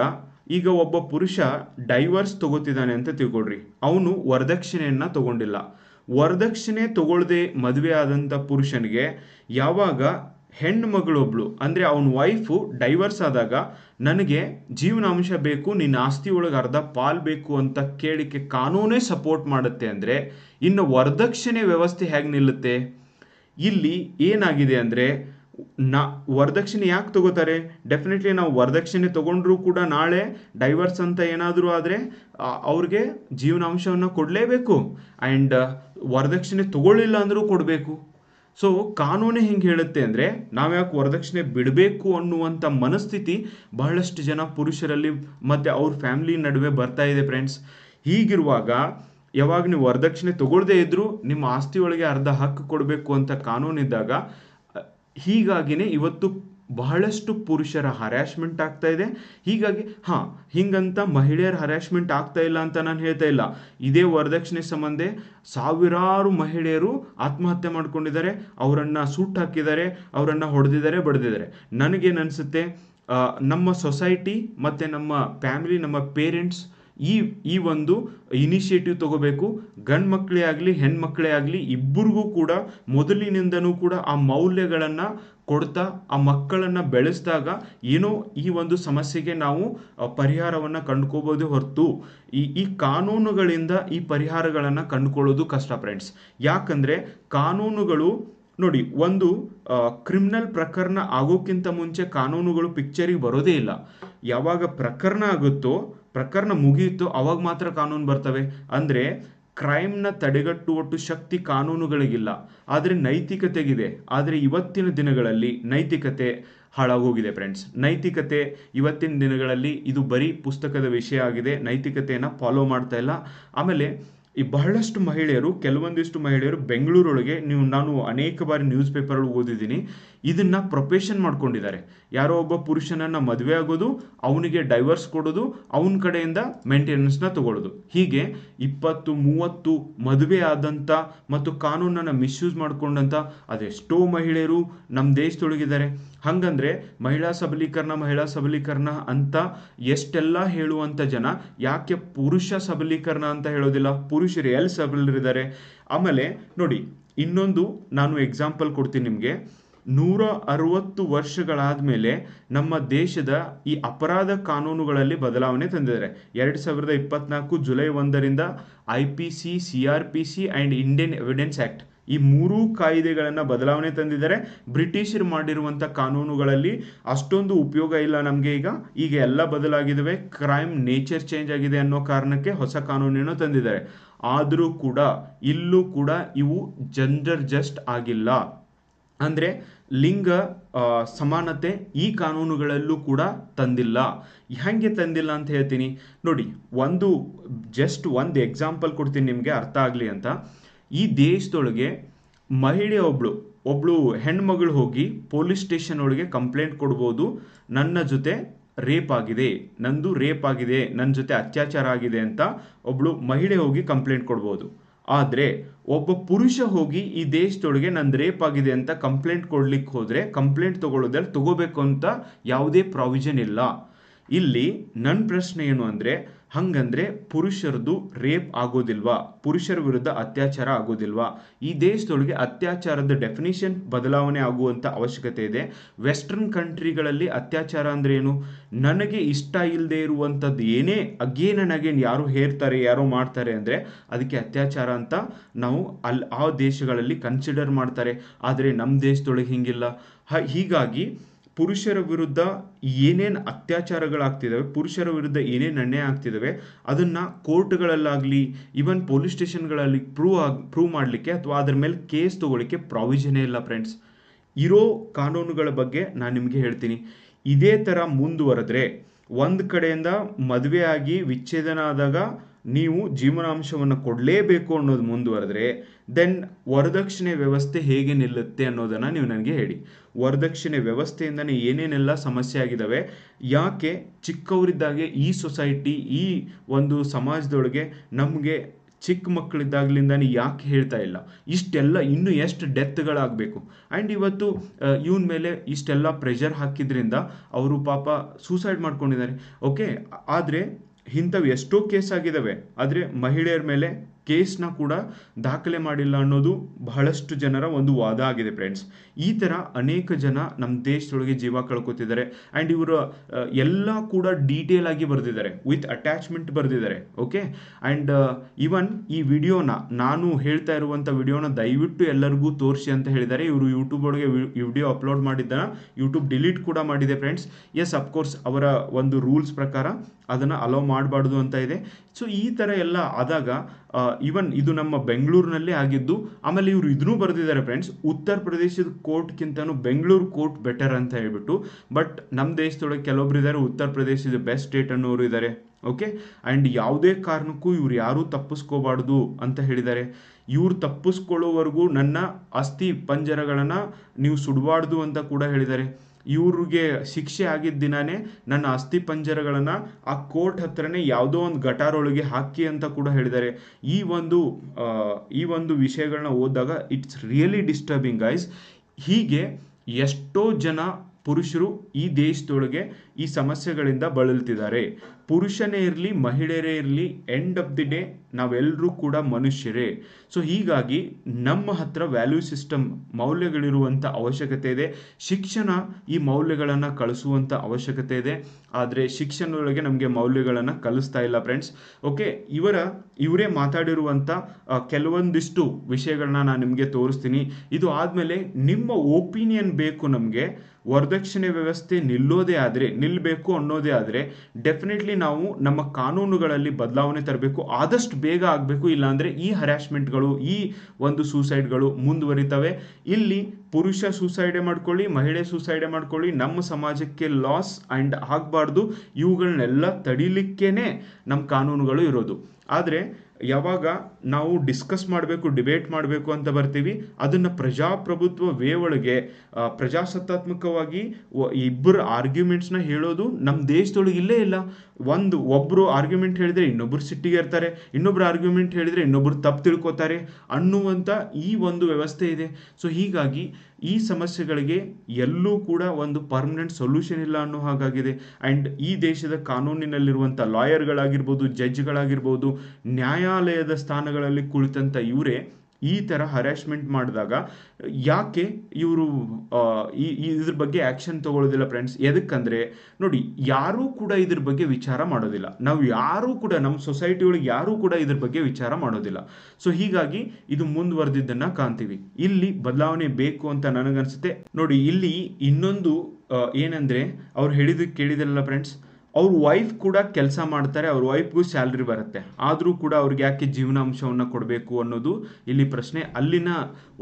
ಈಗ ಒಬ್ಬ ಪುರುಷ ಡೈವರ್ಸ್ ತಗೋತಿದ್ದಾನೆ ಅಂತ ತಿಳ್ಕೊಳ್ರಿ. ಅವನು ವರದಕ್ಷಿಣೆಯನ್ನು ತಗೊಂಡಿಲ್ಲ. ವರದಕ್ಷಿಣೆ ತಗೊಳ್ಳದೆ ಮದುವೆ ಆದಂಥ ಪುರುಷನಿಗೆ ಯಾವಾಗ ಹೆಣ್ಣು ಮಗಳೊಬ್ಳು ಅಂದರೆ ಅವನ ವೈಫು ಡೈವರ್ಸ್ ಆದಾಗ ನನಗೆ ಜೀವನಾಂಶ ಬೇಕು, ನಿನ್ನ ಆಸ್ತಿ ಒಳಗೆ ಅರ್ಧ ಪಾಲ್ ಬೇಕು ಅಂತ ಕೇಳಿಕೆ ಕಾನೂನೇ ಸಪೋರ್ಟ್ ಮಾಡುತ್ತೆ ಅಂದರೆ ಇನ್ನು ವರದಕ್ಷಿಣೆ ವ್ಯವಸ್ಥೆ ಹೇಗೆ ನಿಲ್ಲುತ್ತೆ? ಇಲ್ಲಿ ಏನಾಗಿದೆ ಅಂದರೆ ನಾ, ವರದಕ್ಷಿಣೆ ಯಾಕೆ ತಗೋತಾರೆ? ಡೆಫಿನೆಟ್ಲಿ ನಾವು ವರದಕ್ಷಿಣೆ ತಗೊಂಡ್ರೂ ಕೂಡ ನಾಳೆ ಡೈವರ್ಸ್ ಅಂತ ಏನಾದರೂ ಆದರೆ ಅವ್ರಿಗೆ ಜೀವನಾಂಶವನ್ನು ಕೊಡಲೇಬೇಕು. ಆ್ಯಂಡ್ ವರದಕ್ಷಿಣೆ ತಗೊಳ್ಳಿಲ್ಲ ಅಂದರೂ ಕೊಡಬೇಕು. ಸೊ ಕಾನೂನೇ ಹಿಂಗೆ ಹೇಳುತ್ತೆ ಅಂದರೆ ನಾವು ಯಾಕೆ ವರದಕ್ಷಿಣೆ ಬಿಡಬೇಕು ಅನ್ನುವಂಥ ಮನಸ್ಥಿತಿ ಬಹಳಷ್ಟು ಜನ ಪುರುಷರಲ್ಲಿ ಮತ್ತು ಅವ್ರ ಫ್ಯಾಮಿಲಿ ನಡುವೆ ಬರ್ತಾ ಇದೆ ಫ್ರೆಂಡ್ಸ್ ಹೀಗಿರುವಾಗ ಯಾವಾಗ ನೀವು ವರದಕ್ಷಿಣೆ ತಗೊಳ್ಳದೇ ಇದ್ದರೂ ನಿಮ್ಮ ಆಸ್ತಿ ಒಳಗೆ ಅರ್ಧ ಹಕ್ಕು ಕೊಡಬೇಕು ಅಂತ ಕಾನೂನಿದ್ದಾಗ ಹೀಗಾಗಿನೇ ಇವತ್ತು ಬಹಳಷ್ಟು ಪುರುಷರ ಹರ್ಯಾಶ್ಮೆಂಟ್ ಆಗ್ತಾ ಇದೆ. ಹೀಗಾಗಿ, ಹಾಂ, ಹಿಂಗಂತ ಮಹಿಳೆಯರ ಹರ್ಯಾಶ್ಮೆಂಟ್ ಆಗ್ತಾ ಇಲ್ಲ ಅಂತ ನಾನು ಹೇಳ್ತಾ ಇಲ್ಲ. ಇದೇ ವರದಕ್ಷಿಣೆ ಸಂಬಂಧ ಸಾವಿರಾರು ಮಹಿಳೆಯರು ಆತ್ಮಹತ್ಯೆ ಮಾಡ್ಕೊಂಡಿದ್ದಾರೆ, ಅವರನ್ನ ಸೂಟ್ ಹಾಕಿದ್ದಾರೆ, ಅವರನ್ನ ಹೊಡೆದಿದ್ದಾರೆ, ಬಡ್ದಿದ್ದಾರೆ. ನನಗೇನು ಅನ್ಸುತ್ತೆ ನಮ್ಮ ಸೊಸೈಟಿ ಮತ್ತು ನಮ್ಮ ಫ್ಯಾಮಿಲಿ ನಮ್ಮ ಪೇರೆಂಟ್ಸ್ ಈ ಈ ಒಂದು ಇನಿಷಿಯೇಟಿವ್ ತಗೋಬೇಕು. ಗಂಡು ಮಕ್ಕಳೇ ಆಗಲಿ ಹೆಣ್ಮಕ್ಳೇ ಆಗಲಿ, ಇಬ್ಬರಿಗೂ ಕೂಡ ಮೊದಲಿನಿಂದನೂ ಕೂಡ ಆ ಮೌಲ್ಯಗಳನ್ನು ಕೊಡ್ತಾ ಆ ಮಕ್ಕಳನ್ನು ಬೆಳೆಸಿದಾಗ ಏನೋ ಈ ಒಂದು ಸಮಸ್ಯೆಗೆ ನಾವು ಪರಿಹಾರವನ್ನು ಕಂಡುಕೋಬೋದು ಹೊರತು ಈ ಈ ಕಾನೂನುಗಳಿಂದ ಈ ಪರಿಹಾರಗಳನ್ನು ಕಂಡುಕೊಳ್ಳೋದು ಕಷ್ಟ ಫ್ರೆಂಡ್ಸ್ ಯಾಕಂದರೆ ಕಾನೂನುಗಳು ನೋಡಿ, ಒಂದು ಕ್ರಿಮಿನಲ್ ಪ್ರಕರಣ ಆಗೋಕ್ಕಿಂತ ಮುಂಚೆ ಕಾನೂನುಗಳು ಪಿಕ್ಚರಿಗೆ ಬರೋದೇ ಇಲ್ಲ. ಯಾವಾಗ ಪ್ರಕರಣ ಆಗುತ್ತೋ, ಪ್ರಕರಣ ಮುಗಿಯುತ್ತೋ, ಅವಾಗ ಮಾತ್ರ ಕಾನೂನು ಬರ್ತವೆ. ಅಂದರೆ ಕ್ರೈಮ್ನ ತಡೆಗಟ್ಟುವಟ್ಟು ಶಕ್ತಿ ಕಾನೂನುಗಳಿಗಿಲ್ಲ. ಆದರೆ ನೈತಿಕತೆಗಿದೆ. ಆದರೆ ಇವತ್ತಿನ ದಿನಗಳಲ್ಲಿ ನೈತಿಕತೆ ಹಾಳಾಗೋಗಿದೆ ಫ್ರೆಂಡ್ಸ್ ನೈತಿಕತೆ ಇವತ್ತಿನ ದಿನಗಳಲ್ಲಿ ಇದು ಬರೀ ಪುಸ್ತಕದ ವಿಷಯ ಆಗಿದೆ. ನೈತಿಕತೆಯನ್ನು ಫಾಲೋ ಮಾಡ್ತಾ ಇಲ್ಲ. ಆಮೇಲೆ ಈ ಬಹಳಷ್ಟು ಮಹಿಳೆಯರು, ಕೆಲವೊಂದಿಷ್ಟು ಮಹಿಳೆಯರು ಬೆಂಗಳೂರೊಳಗೆ ನೀವು, ನಾನು ಅನೇಕ ಬಾರಿ ನ್ಯೂಸ್ ಪೇಪರ್ ಓದಿದ್ದೀನಿ. ಇದನ್ನ ಪ್ರೊಫೆಷನ್ ಮಾಡ್ಕೊಂಡಿದ್ದಾರೆ. ಯಾರೋ ಒಬ್ಬ ಪುರುಷನನ್ನ ಮದುವೆ ಆಗೋದು, ಅವನಿಗೆ ಡೈವರ್ಸ್ ಕೊಡೋದು, ಅವನ ಕಡೆಯಿಂದ ಮೇಂಟೆನೆನ್ಸ್ನ ತಗೊಳ್ಳೋದು ಹೀಗೆ ಇಪ್ಪತ್ತು, ಮೂವತ್ತು ಮದುವೆ ಆದಂಥ ಮತ್ತು ಕಾನೂನನ್ನು ಮಿಸ್ಯೂಸ್ ಮಾಡ್ಕೊಂಡಂಥ ಅದೆಷ್ಟೋ ಮಹಿಳೆಯರು ನಮ್ಮ ದೇಶದೊಳಗಿದ್ದಾರೆ. ಹಾಗಂದ್ರೆ ಮಹಿಳಾ ಸಬಲೀಕರಣ ಮಹಿಳಾ ಸಬಲೀಕರಣ ಅಂತ ಎಷ್ಟೆಲ್ಲ ಹೇಳುವಂಥ ಜನ ಯಾಕೆ ಪುರುಷ ಸಬಲೀಕರಣ ಅಂತ ಹೇಳೋದಿಲ್ಲ ಪುರುಷರು ಎಲ್ಲಿ ಸಬಲರಿದ್ದಾರೆ. ಆಮೇಲೆ ನೋಡಿ, ಇನ್ನೊಂದು ನಾನು ಎಕ್ಸಾಂಪಲ್ ಕೊಡ್ತೀನಿ ನಿಮಗೆ. ನೂರ ಅರವತ್ತು ವರ್ಷಗಳಾದಮೇಲೆ ನಮ್ಮ ದೇಶದ ಈ ಅಪರಾಧ ಕಾನೂನುಗಳಲ್ಲಿ ಬದಲಾವಣೆ ತಂದಿದ್ದಾರೆ. ಎರಡು ಸಾವಿರದ ಇಪ್ಪತ್ನಾಲ್ಕು ಜುಲೈ ಒಂದರಿಂದ I P C C R P C and Indian evidence act ಈ ಮೂರೂ ಕಾಯಿದೆಗಳನ್ನು ಬದಲಾವಣೆ ತಂದಿದ್ದಾರೆ. ಬ್ರಿಟಿಷರು ಮಾಡಿರುವಂಥ ಕಾನೂನುಗಳಲ್ಲಿ ಅಷ್ಟೊಂದು ಉಪಯೋಗ ಇಲ್ಲ ನಮಗೆ ಈಗ. ಈಗ ಎಲ್ಲ ಬದಲಾಗಿದ್ದಾವೆ ಕ್ರೈಮ್ ನೇಚರ್ ಚೇಂಜ್ ಆಗಿದೆ ಅನ್ನೋ ಕಾರಣಕ್ಕೆ ಹೊಸ ಕಾನೂನನ್ನು ತಂದಿದ್ದಾರೆ. ಆದರೂ ಕೂಡ, ಇಲ್ಲೂ ಕೂಡ ಇವು ಜೆಂಡರ್ ಜಸ್ಟ್ ಆಗಿಲ್ಲ. ಅಂದರೆ ಲಿಂಗ ಸಮಾನತೆ ಈ ಕಾನೂನುಗಳಲ್ಲೂ ಕೂಡ ತಂದಿಲ್ಲ. ಹೆಂಗೆ ತಂದಿಲ್ಲ ಅಂತ ಹೇಳ್ತೀನಿ. ನೋಡಿ, ಒಂದು ಜಸ್ಟ್ ಒಂದು ಎಕ್ಸಾಂಪಲ್ ಕೊಡ್ತೀನಿ ನಿಮಗೆ ಅರ್ಥ ಆಗಲಿ ಅಂತ. ಈ ದೇಶದೊಳಗೆ ಮಹಿಳೆ ಒಬ್ಳು ಒಬ್ಳು ಹೆಣ್ಮಗಳು ಹೋಗಿ ಪೊಲೀಸ್ ಸ್ಟೇಷನ್ ಒಳಗೆ ಕಂಪ್ಲೇಂಟ್ ಕೊಡ್ಬೋದು. ನನ್ನ ಜೊತೆ ರೇಪ್ ಆಗಿದೆ, ನಂದು ರೇಪ್ ಆಗಿದೆ ನನ್ನ ಜೊತೆ ಅತ್ಯಾಚಾರ ಆಗಿದೆ ಅಂತ ಒಬ್ಳು ಮಹಿಳೆ ಹೋಗಿ ಕಂಪ್ಲೇಂಟ್ ಕೊಡ್ಬೋದು. ಆದರೆ ಒಬ್ಬ ಪುರುಷ ಹೋಗಿ ಈ ದೇಶದೊಳಗೆ ನಂದು ರೇಪ್ ಆಗಿದೆ ಅಂತ ಕಂಪ್ಲೇಂಟ್ ಕೊಡ್ಲಿಕ್ಕೆ ಹೋದರೆ ಕಂಪ್ಲೇಂಟ್ ತಗೊಳ್ಳೋದ್ರಲ್ಲಿ ತಗೋಬೇಕು ಅಂತ ಯಾವುದೇ ಪ್ರಾವಿಷನ್ ಇಲ್ಲ. ಇಲ್ಲಿ ನನ್ನ ಪ್ರಶ್ನೆ ಏನು ಅಂದರೆ ಹಂಗಂದ್ರೆ ಪುರುಷರದು ರೇಪ್ ಆಗೋದಿಲ್ವಾ? ಪುರುಷರ ವಿರುದ್ಧ ಅತ್ಯಾಚಾರ ಆಗೋದಿಲ್ವಾ? ಈ ದೇಶದೊಳಗೆ ಅತ್ಯಾಚಾರದ ಡೆಫಿನಿಷನ್ ಬದಲಾವಣೆ ಆಗುವಂಥ ಅವಶ್ಯಕತೆ ಇದೆ. ವೆಸ್ಟರ್ನ್ ಕಂಟ್ರಿಗಳಲ್ಲಿ ಅತ್ಯಾಚಾರ ಅಂದ್ರೆ ಏನು? ನನಗೆ ಇಷ್ಟ ಇಲ್ಲದೆ ಇರುವಂಥದ್ದು ಏನೇ ಅಗೇನ್ ಅಂಡ್ ಅಗೇನ್ ಯಾರು ಹೇರ್ತಾರೆ, ಯಾರೋ ಮಾಡ್ತಾರೆ ಅಂದರೆ ಅದಕ್ಕೆ ಅತ್ಯಾಚಾರ ಅಂತ ನಾವು ಅಲ್ಲಿ ಆ ದೇಶಗಳಲ್ಲಿ ಕನ್ಸಿಡರ್ ಮಾಡ್ತಾರೆ. ಆದರೆ ನಮ್ಮ ದೇಶದೊಳಗೆ ಹೀಗಿಲ್ಲ. ಹೀಗಾಗಿ ಪುರುಷರ ವಿರುದ್ಧ ಏನೇನು ಅತ್ಯಾಚಾರಗಳಾಗ್ತಿದ್ದಾವೆ, ಪುರುಷರ ವಿರುದ್ಧ ಏನೇನು ಅನ್ಯಾಯ ಆಗ್ತಿದ್ದಾವೆ, ಅದನ್ನು ಕೋರ್ಟ್ಗಳಲ್ಲಾಗಲಿ ಈವನ್ ಪೊಲೀಸ್ ಸ್ಟೇಷನ್ಗಳಲ್ಲಿ ಪ್ರೂವ್ ಆಗಿ ಪ್ರೂವ್ ಮಾಡಲಿಕ್ಕೆ ಅಥವಾ ಅದ್ರ ಮೇಲೆ ಕೇಸ್ ತಗೊಳ್ಳಿಕ್ಕೆ ಪ್ರಾವಿಷನೇ ಇಲ್ಲ ಫ್ರೆಂಡ್ಸ್ ಇರೋ ಕಾನೂನುಗಳ ಬಗ್ಗೆ ನಾನು ನಿಮಗೆ ಹೇಳ್ತೀನಿ. ಇದೇ ಥರ ಮುಂದುವರೆದ್ರೆ ಒಂದು ಕಡೆಯಿಂದ ಮದುವೆ ಆಗಿ ವಿಚ್ಛೇದನ ಆದಾಗ ನೀವು ಜೀವನಾಂಶವನ್ನು ಕೊಡಲೇಬೇಕು ಅನ್ನೋದು ಮುಂದುವರೆದ್ರೆ ದೆನ್ ವರದಕ್ಷಿಣೆ ವ್ಯವಸ್ಥೆ ಹೇಗೆ ನಿಲ್ಲುತ್ತೆ ಅನ್ನೋದನ್ನು ನೀವು ನನಗೆ ಹೇಳಿ. ವರದಕ್ಷಿಣೆ ವ್ಯವಸ್ಥೆಯಿಂದನೇ ಏನೇನೆಲ್ಲ ಸಮಸ್ಯೆ ಆಗಿದ್ದಾವೆ ಯಾಕೆ ಚಿಕ್ಕವರಿದ್ದಾಗೆ ಈ ಸೊಸೈಟಿ, ಈ ಒಂದು ಸಮಾಜದೊಳಗೆ ನಮಗೆ ಚಿಕ್ಕ ಮಕ್ಕಳಿದ್ದಾಗ್ಲಿಂದಾನೇ ಯಾಕೆ ಹೇಳ್ತಾ ಇಲ್ಲ? ಇಷ್ಟೆಲ್ಲ ಇನ್ನೂ ಎಷ್ಟು ಡೆತ್ಗಳಾಗಬೇಕು? ಆ್ಯಂಡ್ ಇವತ್ತು ಇವನ ಮೇಲೆ ಇಷ್ಟೆಲ್ಲ ಪ್ರೆಷರ್ ಹಾಕಿದ್ರಿಂದ ಅವರು ಪಾಪ ಸೂಸೈಡ್ ಮಾಡ್ಕೊಂಡಿದ್ದಾರೆ. ಓಕೆ ಆದರೆ ಇಂಥವು ಎಷ್ಟೋ ಕೇಸ್ ಆಗಿದ್ದಾವೆ ಆದರೆ ಮಹಿಳೆಯರ ಮೇಲೆ ಕೇಸ್ನ ಕೂಡ ದಾಖಲೆ ಮಾಡಿಲ್ಲ ಅನ್ನೋದು ಬಹಳಷ್ಟು ಜನರ ಒಂದು ವಾದ ಆಗಿದೆ ಫ್ರೆಂಡ್ಸ್ ಈ ಥರ ಅನೇಕ ಜನ ನಮ್ಮ ದೇಶದೊಳಗೆ ಜೀವ ಕಳ್ಕೊತಿದ್ದಾರೆ. ಆ್ಯಂಡ್ ಇವರು ಎಲ್ಲ ಕೂಡ ಡೀಟೇಲ್ ಆಗಿ ಬರೆದಿದ್ದಾರೆ. ವಿತ್ ಅಟ್ಯಾಚ್ಮೆಂಟ್ ಬರೆದಿದ್ದಾರೆ. ಓಕೆ ಆ್ಯಂಡ್ ಈವನ್ ಈ ವಿಡಿಯೋನ, ನಾನು ಹೇಳ್ತಾ ಇರುವಂಥ ವಿಡಿಯೋನ ದಯವಿಟ್ಟು ಎಲ್ಲರಿಗೂ ತೋರಿಸಿ ಅಂತ ಹೇಳಿದ್ದಾರೆ. ಇವರು ಯೂಟ್ಯೂಬ್ ಒಳಗೆ ವಿಡಿಯೋ ಅಪ್ಲೋಡ್ ಮಾಡಿದ್ದನ್ನ ಯೂಟ್ಯೂಬ್ ಡಿಲೀಟ್ ಕೂಡ ಮಾಡಿದೆ ಫ್ರೆಂಡ್ಸ್ ಎಸ್ ಅಫ್ಕೋರ್ಸ್ ಅವರ ಒಂದು ರೂಲ್ಸ್ ಪ್ರಕಾರ ಅದನ್ನು ಅಲೋ ಮಾಡಬಾರ್ದು ಅಂತ ಇದೆ. ಸೊ ಈ ಥರ ಎಲ್ಲ ಆದಾಗ ಈವನ್ ಇದು ನಮ್ಮ ಬೆಂಗಳೂರಿನಲ್ಲೇ ಆಗಿದ್ದು, ಆಮೇಲೆ ಇವರು ಇದನ್ನೂ ಬರೆದಿದ್ದಾರೆ ಫ್ರೆಂಡ್ಸ್ ಉತ್ತರ ಪ್ರದೇಶದ ಕೋರ್ಟ್ಗಿಂತನೂ ಬೆಂಗಳೂರು ಕೋರ್ಟ್ ಬೆಟರ್ ಅಂತ ಹೇಳ್ಬಿಟ್ಟು ಬಟ್ ನಮ್ಮ ದೇಶದೊಳಗೆ ಕೆಲವೊಬ್ರು ಇದ್ದಾರೆ ಉತ್ತರ ಪ್ರದೇಶ ಬೆಸ್ಟ್ ಸ್ಟೇಟ್ ಅನ್ನೋರು ಇದ್ದಾರೆ ಓಕೆ ಆ್ಯಂಡ್ ಯಾವುದೇ ಕಾರಣಕ್ಕೂ ಇವ್ರು ಯಾರೂ ತಪ್ಪಿಸ್ಕೋಬಾರ್ದು ಅಂತ ಹೇಳಿದ್ದಾರೆ. ಇವ್ರು ತಪ್ಪಿಸ್ಕೊಳ್ಳೋವರೆಗೂ ನನ್ನ ಅಸ್ಥಿ ಪಂಜರಗಳನ್ನು ನೀವು ಸುಡಬಾರ್ದು ಅಂತ ಕೂಡ ಹೇಳಿದ್ದಾರೆ. ಇವ್ರಿಗೆ ಶಿಕ್ಷೆ ಆಗಿದ್ದ ದಿನಾನೇ ನನ್ನ ಅಸ್ಥಿ ಪಂಜರಗಳನ್ನು ಆ ಕೋರ್ಟ್ ಹತ್ರನೇ ಯಾವುದೋ ಒಂದು ಗಟಾರೊಳಗೆ ಹಾಕಿ ಅಂತ ಕೂಡ ಹೇಳಿದ್ದಾರೆ. ಈ ಒಂದು ಈ ಒಂದು ವಿಷಯಗಳನ್ನ ಓದಿದಾಗ ಇಟ್ಸ್ ರಿಯಲಿ ಡಿಸ್ಟರ್ಬಿಂಗ್ ಗೈಸ್ ಹೀಗೆ ಎಷ್ಟೋ ಜನ ಪುರುಷರು ಈ ದೇಶದೊಳಗೆ ಈ ಸಮಸ್ಯೆಗಳಿಂದ ಬಳಲ್ತಿದ್ದಾರೆ. ಪುರುಷನೇ ಇರಲಿ, ಮಹಿಳೆಯರೇ ಇರಲಿ ಎಂಡ್ ಆಫ್ ದಿ ಡೇ ನಾವೆಲ್ಲರೂ ಕೂಡ ಮನುಷ್ಯರೇ. ಸೊ ಹೀಗಾಗಿ ನಮ್ಮ ಹತ್ರ ವ್ಯಾಲ್ಯೂ ಸಿಸ್ಟಮ್ ಮೌಲ್ಯಗಳಿರುವಂಥ ಅವಶ್ಯಕತೆ ಇದೆ. ಶಿಕ್ಷಣ ಈ ಮೌಲ್ಯಗಳನ್ನು ಕಳಿಸುವಂಥ ಅವಶ್ಯಕತೆ ಇದೆ. ಆದರೆ ಶಿಕ್ಷಣದೊಳಗೆ ನಮಗೆ ಮೌಲ್ಯಗಳನ್ನು ಕಲಿಸ್ತಾ ಇಲ್ಲ ಫ್ರೆಂಡ್ಸ್ ಓಕೆ ಇವರ, ಇವರೇ ಮಾತಾಡಿರುವಂಥ ಕೆಲವೊಂದಿಷ್ಟು ವಿಷಯಗಳನ್ನ ನಾನು ನಿಮಗೆ ತೋರಿಸ್ತೀನಿ. ಇದು ಆದಮೇಲೆ ನಿಮ್ಮ ಒಪಿನಿಯನ್ ಬೇಕು ನಮಗೆ. ವರದಕ್ಷಿಣೆ ವ್ಯವಸ್ಥೆ ನಿಲ್ಲೋದೇ ಆದರೆ ನಿಲ್ಲಬೇಕು ಅನ್ನೋದೇ ಆದರೆ ಡೆಫಿನೆಟ್ಲಿ ನಾವು ನಮ್ಮ ಕಾನೂನುಗಳಲ್ಲಿ ಬದಲಾವಣೆ ತರಬೇಕು, ಆದಷ್ಟು ಬೇಗ ಆಗಬೇಕು, ಇಲ್ಲಾಂದರೆ ಈ ಹರ್ಯಾಸ್ಮೆಂಟ್ಗಳು ಈ ಒಂದು ಸೂಸೈಡ್ಗಳು ಮುಂದುವರಿತವೆ. ಇಲ್ಲಿ ಪುರುಷ ಸೂಸೈಡೆ ಮಾಡ್ಕೊಳ್ಳಿ, ಮಹಿಳೆ ಸೂಸೈಡೆ ಮಾಡ್ಕೊಳ್ಳಿ, ನಮ್ಮ ಸಮಾಜಕ್ಕೆ ಲಾಸ್ ಆ್ಯಂಡ್ ಆಗಬಾರ್ದು, ಇವುಗಳನ್ನೆಲ್ಲ ತಡಿಲಿಕ್ಕೇ ನಮ್ಮ ಕಾನೂನುಗಳು ಇರೋದು. ಆದರೆ ಯಾವಾಗ ನಾವು ಡಿಸ್ಕಸ್ ಮಾಡಬೇಕು ಡಿಬೇಟ್ ಮಾಡಬೇಕು ಅಂತ ಬರ್ತೀವಿ. ಅದನ್ನು ಪ್ರಜಾಪ್ರಭುತ್ವ ವೇ ಒಳಗೆ ಪ್ರಜಾಸತ್ತಾತ್ಮಕವಾಗಿ ಇಬ್ಬರು ಆರ್ಗ್ಯುಮೆಂಟ್ಸ್ನ ಹೇಳೋದು ನಮ್ಮ ದೇಶದೊಳಗೆ ಇಲ್ಲೇ ಇಲ್ಲ. ಒಂದು ಒಬ್ಬರು ಆರ್ಗ್ಯುಮೆಂಟ್ ಹೇಳಿದರೆ ಇನ್ನೊಬ್ಬರು ಸಿಟ್ಟಿಗೆ ಇರ್ತಾರೆ. ಇನ್ನೊಬ್ರು ಆರ್ಗ್ಯುಮೆಂಟ್ ಹೇಳಿದರೆ ಇನ್ನೊಬ್ರು ತಪ್ಪು ತಿಳ್ಕೊತಾರೆ ಅನ್ನುವಂಥ ಈ ಒಂದು ವ್ಯವಸ್ಥೆ ಇದೆ. ಸೊ ಹೀಗಾಗಿ ಈ ಸಮಸ್ಯೆಗಳಿಗೆ ಎಲ್ಲೂ ಕೂಡ ಒಂದು ಪರ್ಮನೆಂಟ್ ಸೊಲ್ಯೂಷನ್ ಇಲ್ಲ ಅನ್ನೋ ಹಾಗಾಗಿದೆ. ಆ್ಯಂಡ್ ಈ ದೇಶದ ಕಾನೂನಿನಲ್ಲಿರುವಂಥ ಲಾಯರ್ಗಳಾಗಿರ್ಬೋದು ಜಡ್ಜ್ಗಳಾಗಿರ್ಬೋದು ನ್ಯಾಯಾಲಯದ ಸ್ಥಾನಗಳಲ್ಲಿ ಕುಳಿತಂಥ ಇವರೇ ಈ ಥರ ಹರ್ಯಾಸ್ಮೆಂಟ್ ಮಾಡಿದಾಗ ಯಾಕೆ ಇವರು ಈ ಇದ್ರ ಬಗ್ಗೆ ಆ್ಯಕ್ಷನ್ ತೊಗೊಳ್ಳೋದಿಲ್ಲ ಫ್ರೆಂಡ್ಸ್ ಎದಕ್ಕಂದರೆ, ನೋಡಿ, ಯಾರೂ ಕೂಡ ಇದ್ರ ಬಗ್ಗೆ ವಿಚಾರ ಮಾಡೋದಿಲ್ಲ. ನಾವು ಯಾರೂ ಕೂಡ ನಮ್ಮ ಸೊಸೈಟಿ ಒಳಗೆ ಯಾರೂ ಕೂಡ ಇದ್ರ ಬಗ್ಗೆ ವಿಚಾರ ಮಾಡೋದಿಲ್ಲ. ಸೊ ಹೀಗಾಗಿ ಇದು ಮುಂದುವರೆದಿದ್ದನ್ನು ಕಾಣ್ತೀವಿ. ಇಲ್ಲಿ ಬದಲಾವಣೆ ಬೇಕು ಅಂತ ನನಗನ್ಸುತ್ತೆ. ನೋಡಿ, ಇಲ್ಲಿ ಇನ್ನೊಂದು ಏನಂದರೆ, ಅವ್ರು ಹೇಳಿದ ಕೇಳಿದಿರಲ್ಲ ಫ್ರೆಂಡ್ಸ್ ಅವ್ರ ವೈಫ್ ಕೂಡ ಕೆಲಸ ಮಾಡ್ತಾರೆ, ಅವ್ರ ವೈಫ್ಗೂ ಸ್ಯಾಲ್ರಿ ಬರುತ್ತೆ. ಆದರೂ ಕೂಡ ಅವ್ರಿಗೆ ಯಾಕೆ ಜೀವನಾಂಶವನ್ನು ಕೊಡಬೇಕು ಅನ್ನೋದು ಇಲ್ಲಿ ಪ್ರಶ್ನೆ. ಅಲ್ಲಿನ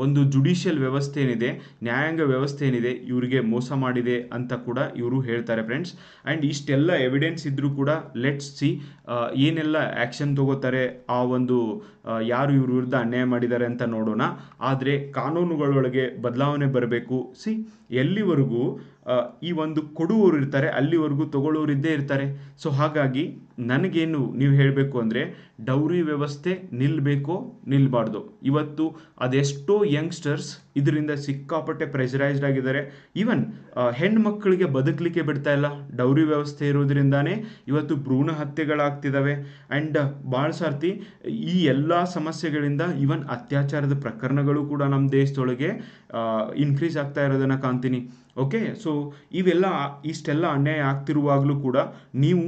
ಒಂದು ಜುಡಿಷಿಯಲ್ ವ್ಯವಸ್ಥೆ ಏನಿದೆ, ನ್ಯಾಯಾಂಗ ವ್ಯವಸ್ಥೆ ಏನಿದೆ, ಇವರಿಗೆ ಮೋಸ ಮಾಡಿದೆ ಅಂತ ಕೂಡ ಇವರು ಹೇಳ್ತಾರೆ ಫ್ರೆಂಡ್ಸ್ ಆ್ಯಂಡ್ ಇಷ್ಟೆಲ್ಲ ಎವಿಡೆನ್ಸ್ ಇದ್ದರೂ ಕೂಡ ಲೆಟ್ಸ್ ಸಿ ಏನೆಲ್ಲ ಆ್ಯಕ್ಷನ್ ತಗೋತಾರೆ, ಆ ಒಂದು ಯಾರು ಇವ್ರ ವಿರುದ್ಧ ಅನ್ಯಾಯ ಮಾಡಿದ್ದಾರೆ ಅಂತ ನೋಡೋಣ. ಆದರೆ ಕಾನೂನುಗಳೊಳಗೆ ಬದಲಾವಣೆ ಬರಬೇಕು. ಸಿ ಎಲ್ಲಿವರೆಗೂ ಈ ಒಂದು ಕೊಡುವವರು ಇರ್ತಾರೆ, ಅಲ್ಲಿವರೆಗೂ ತಗೊಳ್ಳೋರು ಇದ್ದೇ ಇರ್ತಾರೆ. ಸೊ ಹಾಗಾಗಿ ನನಗೇನು ನೀವು ಹೇಳಬೇಕು ಅಂದರೆ, ಡೌರಿ ವ್ಯವಸ್ಥೆ ನಿಲ್ಲಬೇಕೋ ನಿಲ್ಲಬಾರ್ದು ಇವತ್ತು ಅದೆಷ್ಟೋ ಯಂಗ್ಸ್ಟರ್ಸ್ ಇದರಿಂದ ಸಿಕ್ಕಾಪಟ್ಟೆ ಪ್ರೆಷರೈಸ್ಡ್ ಆಗಿದ್ದಾರೆ. ಈವನ್ ಮಕ್ಕಳಿಗೆ ಬದುಕಲಿಕ್ಕೆ ಬಿಡ್ತಾ ಇಲ್ಲ. ಡೌರಿ ವ್ಯವಸ್ಥೆ ಇರೋದ್ರಿಂದಾನೇ ಇವತ್ತು ಭ್ರೂಣ ಹತ್ಯೆಗಳಾಗ್ತಿದ್ದಾವೆ ಆ್ಯಂಡ್ ಭಾಳ ಸರ್ತಿ, ಈ ಎಲ್ಲ ಸಮಸ್ಯೆಗಳಿಂದ ಈವನ್ ಅತ್ಯಾಚಾರದ ಪ್ರಕರಣಗಳು ಕೂಡ ನಮ್ಮ ದೇಶದೊಳಗೆ ಇನ್ಕ್ರೀಸ್ ಆಗ್ತಾ ಇರೋದನ್ನು ಕಾಣ್ತೀನಿ. ಓಕೆ ಸೊ ಇವೆಲ್ಲ ಇಷ್ಟೆಲ್ಲ ಅನ್ಯಾಯ ಆಗ್ತಿರುವಾಗಲೂ ಕೂಡ ನೀವು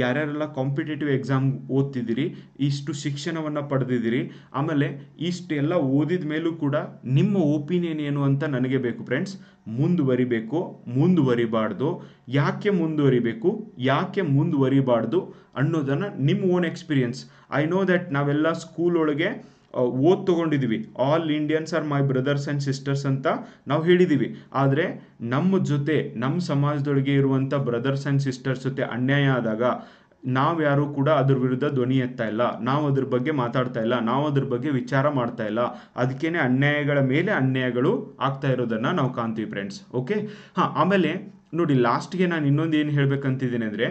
ಯಾರ್ಯಾರೆಲ್ಲ ಕಾಂಪಿಟೇಟಿವ್ ಎಕ್ಸಾಮ್ ಓದ್ತಿದ್ದೀರಿ, ಇಷ್ಟು ಶಿಕ್ಷಣವನ್ನು ಪಡೆದಿದ್ದೀರಿ, ಆಮೇಲೆ ಇಷ್ಟೆಲ್ಲ ಓದಿದ ಮೇಲೂ ಕೂಡ ನಿಮ್ಮ ಒಪಿನಿಯನ್ ಏನು ಅಂತ ನನಗೆ ಬೇಕು ಫ್ರೆಂಡ್ಸ್ ಮುಂದುವರಿಬೇಕು, ಮುಂದುವರಿಬಾರ್ದು. ಯಾಕೆ ಮುಂದುವರಿಬೇಕು, ಯಾಕೆ ಮುಂದುವರಿಬಾರ್ದು ಅನ್ನೋದನ್ನು ನಿಮ್ಮ own experience I know that ನಾವೆಲ್ಲ ಸ್ಕೂಲ್ ಒಳಗೆ ಓದ್ ತಗೊಂಡಿದ್ದೀವಿ all Indians are my brothers and sisters ಅಂತ ನಾವು ಹೇಳಿದ್ದೀವಿ ಆದರೆ ನಮ್ಮ ಜೊತೆ ನಮ್ಮ ಸಮಾಜದೊಳಗೆ ಇರುವಂಥ ಬ್ರದರ್ಸ್ ಆ್ಯಂಡ್ ಸಿಸ್ಟರ್ಸ್ ಜೊತೆ ಅನ್ಯಾಯ ಆದಾಗ ನಾವ್ಯಾರೂ ಕೂಡ ಅದ್ರ ವಿರುದ್ಧ ಧ್ವನಿ ಎತ್ತಾ ಇಲ್ಲ. ನಾವು ಅದ್ರ ಬಗ್ಗೆ ಮಾತಾಡ್ತಾ ಇಲ್ಲ. ನಾವು ಅದ್ರ ಬಗ್ಗೆ ವಿಚಾರ ಮಾಡ್ತಾ ಇಲ್ಲ. ಅದಕ್ಕೇನೆ ಅನ್ಯಾಯಗಳ ಮೇಲೆ ಅನ್ಯಾಯಗಳು ಆಗ್ತಾ ಇರೋದನ್ನು ನಾವು ಕಾಣ್ತೀವಿ ಫ್ರೆಂಡ್ಸ್ ಓಕೆ ಹಾಂ, ಆಮೇಲೆ ನೋಡಿ ಲಾಸ್ಟ್ಗೆ ನಾನು ಇನ್ನೊಂದು ಏನು ಹೇಳ್ಬೇಕಂತಿದ್ದೀನಿ ಅಂದರೆ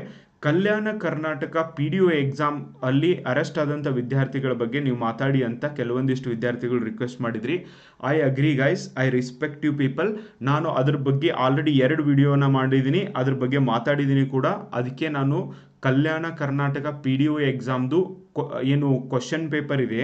Kalyana Karnataka P D O exam ಅಲ್ಲಿ ಅರೆಸ್ಟ್ ಆದಂಥ ವಿದ್ಯಾರ್ಥಿಗಳ ಬಗ್ಗೆ ನೀವು ಮಾತಾಡಿ ಅಂತ ಕೆಲವೊಂದಿಷ್ಟು ವಿದ್ಯಾರ್ಥಿಗಳು ರಿಕ್ವೆಸ್ಟ್ ಮಾಡಿದ್ರಿ. I agree guys I respect you people ನಾನು ಅದ್ರ ಬಗ್ಗೆ ಆಲ್ರೆಡಿ ಎರಡು ವಿಡಿಯೋನ ಮಾಡಿದ್ದೀನಿ. ಅದ್ರ ಬಗ್ಗೆ ಮಾತಾಡಿದ್ದೀನಿ ಕೂಡ. ಅದಕ್ಕೆ ನಾನು Kalyana Karnataka P D O ಎಕ್ಸಾಮ್ದು ಏನು ಕ್ವಶನ್ ಪೇಪರ್ ಇದೆ,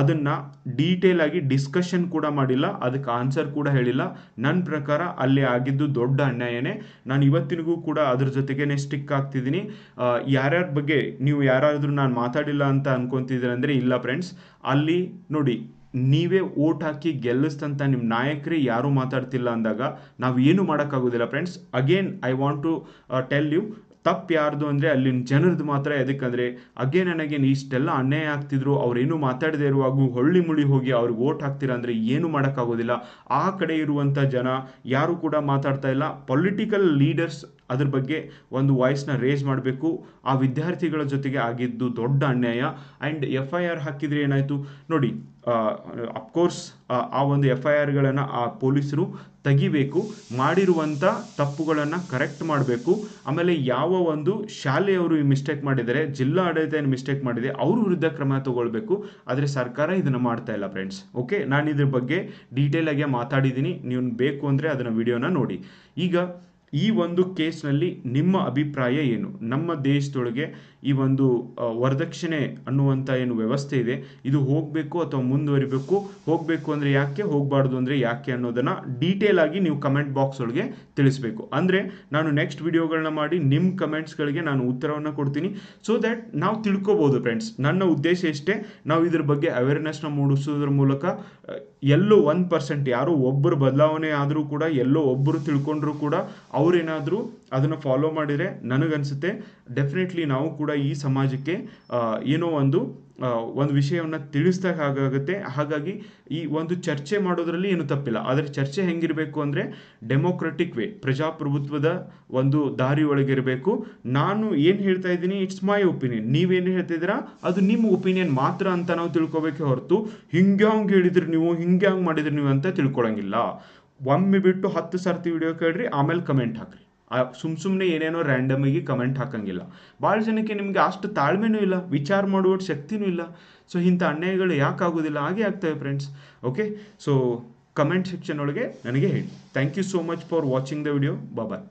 ಅದನ್ನು ಡೀಟೇಲ್ ಆಗಿ ಡಿಸ್ಕಷನ್ ಕೂಡ ಮಾಡಿಲ್ಲ, ಅದಕ್ಕೆ ಆನ್ಸರ್ ಕೂಡ ಹೇಳಿಲ್ಲ. ನನ್ನ ಪ್ರಕಾರ ಅಲ್ಲಿ ಆಗಿದ್ದು ದೊಡ್ಡ ಅನ್ಯಾಯನೇ. ನಾನು ಇವತ್ತಿನಿಗೂ ಕೂಡ ಅದ್ರ ಜೊತೆಗೇನೆ ಸ್ಟಿಕ್ ಆಗ್ತಿದ್ದೀನಿ. ಯಾರ್ಯಾರ ಬಗ್ಗೆ ನೀವು ಯಾರಾದರೂ ನಾನು ಮಾತಾಡಿಲ್ಲ ಅಂತ ಅನ್ಕೊಂತಿದ್ದೀರ ಅಂದರೆ ಇಲ್ಲ ಫ್ರೆಂಡ್ಸ್ ಅಲ್ಲಿ ನೋಡಿ, ನೀವೇ ಓಟ್ ಹಾಕಿ ಗೆಲ್ಲಿಸ್ತಂತ ನಿಮ್ಮ ನಾಯಕರೇ ಯಾರೂ ಮಾತಾಡ್ತಿಲ್ಲ ಅಂದಾಗ ನಾವು ಏನು ಮಾಡೋಕ್ಕಾಗೋದಿಲ್ಲ friends again I want to tell you ತಪ್ಪು ಯಾರ್ದು ಅಂದರೆ ಅಲ್ಲಿನ ಜನರದ್ದು ಮಾತ್ರ. ಎದಕ್ಕಂದರೆ ಅಗೆ ನನಗೆ ಇಷ್ಟೆಲ್ಲ ಅನ್ಯಾಯ ಆಗ್ತಿದ್ರು, ಅವ್ರೇನು ಮಾತಾಡದೇ ಇರುವಾಗ ಹೊಳ್ಳಿ ಮುಳಿ ಹೋಗಿ ಅವ್ರಿಗೆ ಓಟ್ ಹಾಕ್ತೀರಾ ಅಂದರೆ ಏನು ಮಾಡೋಕ್ಕಾಗೋದಿಲ್ಲ. ಆ ಕಡೆ ಇರುವಂಥ ಜನ ಯಾರು ಕೂಡ ಮಾತಾಡ್ತಾ ಇಲ್ಲ. ಪೊಲಿಟಿಕಲ್ ಲೀಡರ್ಸ್ ಅದ್ರ ಬಗ್ಗೆ ಒಂದು ವಾಯ್ಸ್ನ ರೇಸ್ ಮಾಡಬೇಕು. ಆ ವಿದ್ಯಾರ್ಥಿಗಳ ಜೊತೆಗೆ ಆಗಿದ್ದು ದೊಡ್ಡ ಅನ್ಯಾಯ. ಆ್ಯಂಡ್ ಎಫ್ ಐ ಆರ್ ಹಾಕಿದ್ರೆ ಏನಾಯಿತು? ನೋಡಿ ಅಫ್ಕೋರ್ಸ್ ಆ ಒಂದು ಎಫ್ ಐ ಆರ್ಗಳನ್ನು ಆ ಪೊಲೀಸರು ತೆಗಿಬೇಕು ಮಾಡಿರುವಂಥ ತಪ್ಪುಗಳನ್ನು ಕರೆಕ್ಟ್ ಮಾಡಬೇಕು. ಆಮೇಲೆ ಯಾವ ಒಂದು ಶಾಲೆಯವರು ಈ ಮಿಸ್ಟೇಕ್ ಮಾಡಿದರೆ, ಜಿಲ್ಲಾ ಆಡಳಿತ ಏನು ಮಿಸ್ಟೇಕ್ ಮಾಡಿದೆ, ಅವ್ರ ವಿರುದ್ಧ ಕ್ರಮ ತಗೊಳ್ಬೇಕು. ಆದರೆ ಸರ್ಕಾರ ಇದನ್ನು ಮಾಡ್ತಾ ಇಲ್ಲ ಫ್ರೆಂಡ್ಸ್ ಓಕೆ ನಾನು ಇದ್ರ ಬಗ್ಗೆ ಡೀಟೇಲಾಗಿ ಮಾತಾಡಿದ್ದೀನಿ. ನೀವು ಬೇಕು ಅಂದರೆ ಅದನ್ನು ವಿಡಿಯೋನ ನೋಡಿ. ಈಗ ಈ ಒಂದು ಕೇಸ್ನಲ್ಲಿ ನಿಮ್ಮ ಅಭಿಪ್ರಾಯ ಏನು? ನಮ್ಮ ದೇಶದೊಳಗೆ ಈ ಒಂದು ವರದಕ್ಷಿಣೆ ಅನ್ನುವಂಥ ಏನು ವ್ಯವಸ್ಥೆ ಇದೆ, ಇದು ಹೋಗಬೇಕು ಅಥವಾ ಮುಂದುವರಿಬೇಕು? ಹೋಗಬೇಕು ಅಂದರೆ ಯಾಕೆ? ಹೋಗಬಾರ್ದು ಅಂದರೆ ಯಾಕೆ ಅನ್ನೋದನ್ನು ಡೀಟೇಲ್ ಆಗಿ ನೀವು ಕಮೆಂಟ್ ಬಾಕ್ಸ್ ಒಳಗೆ ತಿಳಿಸ್ಬೇಕು. ಅಂದರೆ ನಾನು ನೆಕ್ಸ್ಟ್ ವಿಡಿಯೋಗಳನ್ನ ಮಾಡಿ ನಿಮ್ಮ ಕಮೆಂಟ್ಸ್ಗಳಿಗೆ ನಾನು ಉತ್ತರವನ್ನು ಕೊಡ್ತೀನಿ. ಸೊ ದ್ಯಾಟ್ ನಾವು ತಿಳ್ಕೊಬೋದು ಫ್ರೆಂಡ್ಸ್ ನನ್ನ ಉದ್ದೇಶ ಇಷ್ಟೇ. ನಾವು ಇದ್ರ ಬಗ್ಗೆ ಅವೇರ್ನೆಸ್ನ ಮೂಡಿಸೋದ್ರ ಮೂಲಕ ಎಲ್ಲೋ ಒನ್ ಪರ್ಸೆಂಟ್ ಯಾರೋ ಒಬ್ಬರು ಬದಲಾವಣೆ ಆದರೂ ಕೂಡ, ಎಲ್ಲೋ ಒಬ್ಬರು ತಿಳ್ಕೊಂಡ್ರು ಕೂಡ ಅವ್ರೇನಾದರೂ ಅದನ್ನು ಫಾಲೋ ಮಾಡಿದರೆ ನನಗನ್ಸುತ್ತೆ ಡೆಫಿನೆಟ್ಲಿ ನಾವು ಕೂಡ ಈ ಸಮಾಜಕ್ಕೆ ಏನೋ ಒಂದು ಒಂದು ವಿಷಯವನ್ನು ತಿಳಿಸ್ದಾಗ ಹಾಗಾಗುತ್ತೆ. ಹಾಗಾಗಿ ಈ ಒಂದು ಚರ್ಚೆ ಮಾಡೋದರಲ್ಲಿ ಏನು ತಪ್ಪಿಲ್ಲ. ಆದರೆ ಚರ್ಚೆ ಹೆಂಗಿರಬೇಕು ಅಂದರೆ ಡೆಮೋಕ್ರೆಟಿಕ್ ವೇ ಪ್ರಜಾಪ್ರಭುತ್ವದ ಒಂದು ದಾರಿ ಒಳಗಿರಬೇಕು ನಾನು ಏನು ಹೇಳ್ತಾ ಇದ್ದೀನಿ ಇಟ್ಸ್ ಮೈ ಒಪಿನಿಯನ್ ನೀವೇನು ಹೇಳ್ತಿದ್ದೀರಾ ಅದು ನಿಮ್ಮ ಒಪಿನಿಯನ್ ಮಾತ್ರ ಅಂತ ನಾವು ತಿಳ್ಕೊಬೇಕೆ ಹೊರತು ಹಿಂಗೆ ಹಂಗೆ ಹೇಳಿದ್ರಿ ನೀವು ಹಿಂಗೆ ಹಂಗೆ ಮಾಡಿದ್ರಿ ನೀವು ಅಂತ ತಿಳ್ಕೊಳಂಗಿಲ್ಲ. ಒಮ್ಮೆ ಬಿಟ್ಟು ಹತ್ತು ಸರ್ತಿ ವಿಡಿಯೋ ಕೇಳ್ರಿ, ಆಮೇಲೆ ಕಮೆಂಟ್ ಹಾಕ್ರಿ. ಸುಮ್ ಸುಮ್ಮನೆ ಏನೇನೋ ರ್ಯಾಂಡಮ್ ಆಗಿ ಕಮೆಂಟ್ ಹಾಕಂಗಿಲ್ಲ. ಭಾಳ ಜನಕ್ಕೆ ನಿಮಗೆ ಅಷ್ಟು ತಾಳ್ಮೆನೂ ಇಲ್ಲ, ವಿಚಾರ ಮಾಡುವ ಶಕ್ತಿನೂ ಇಲ್ಲ. ಸೊ ಇಂಥ ಅನ್ಯಾಯಗಳು ಯಾಕೆ ಆಗೋದಿಲ್ಲ? ಹಾಗೆ ಆಗ್ತವೆ friends okay so comment section ಒಳಗೆ ನನಗೆ ಹೇಳಿ. Thank you so much for watching the video bye